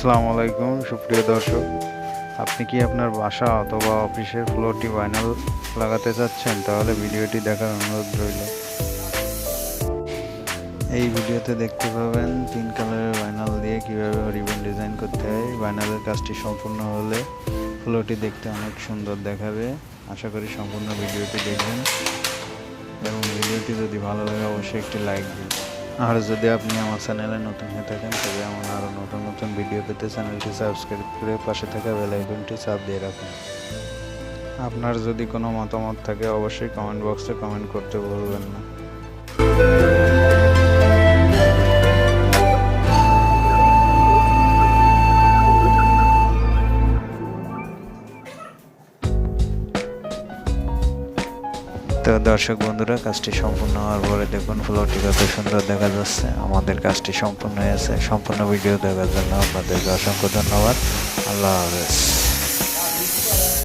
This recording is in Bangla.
আসসালামু আলাইকুম, সুপ্রিয় দর্শক। আপনি কি আপনার বাসা অথবা অফিসের ফ্লোরটি ভাইনাল লাগাতে চাচ্ছেন? তাহলে ভিডিওটি দেখার অনুরোধ রইল। এই ভিডিওতে দেখতে পাবেন তিন কালারের ভাইনাল দিয়ে কীভাবে রিবন ডিজাইন করতে হয়। ভাইনালের কাজটি সম্পূর্ণ হলে ফ্লোরটি দেখতে অনেক সুন্দর দেখাবে। আশা করি সম্পূর্ণ ভিডিওটি দেখবেন। এবং ভিডিওটি যদি ভালো লাগে, অবশ্যই একটি লাইক দিন আর যদি আপনি আমার চ্যানেলে নতুন হয়ে থাকেন, তবে আমার আরও নতুন নতুন ভিডিও পেতে চ্যানেলটি সাবস্ক্রাইব করে পাশে থাকা বেল আইকনটি চাপ দিয়ে রাখুন। আপনার যদি কোনো মতামত থাকে, অবশ্যই কমেন্ট বক্সে কমেন্ট করতে ভুলবেন না। তো দর্শক বন্ধুরা, কাজটি সম্পূর্ণ হওয়ার পরে দেখুন ফ্লোরটি কত সুন্দর দেখা যাচ্ছে। আমাদের কাজটি সম্পূর্ণ হয়েছে। সম্পূর্ণ ভিডিও দেখার জন্য আপনাদেরকে অসংখ্য ধন্যবাদ। আল্লাহ হাফেজ।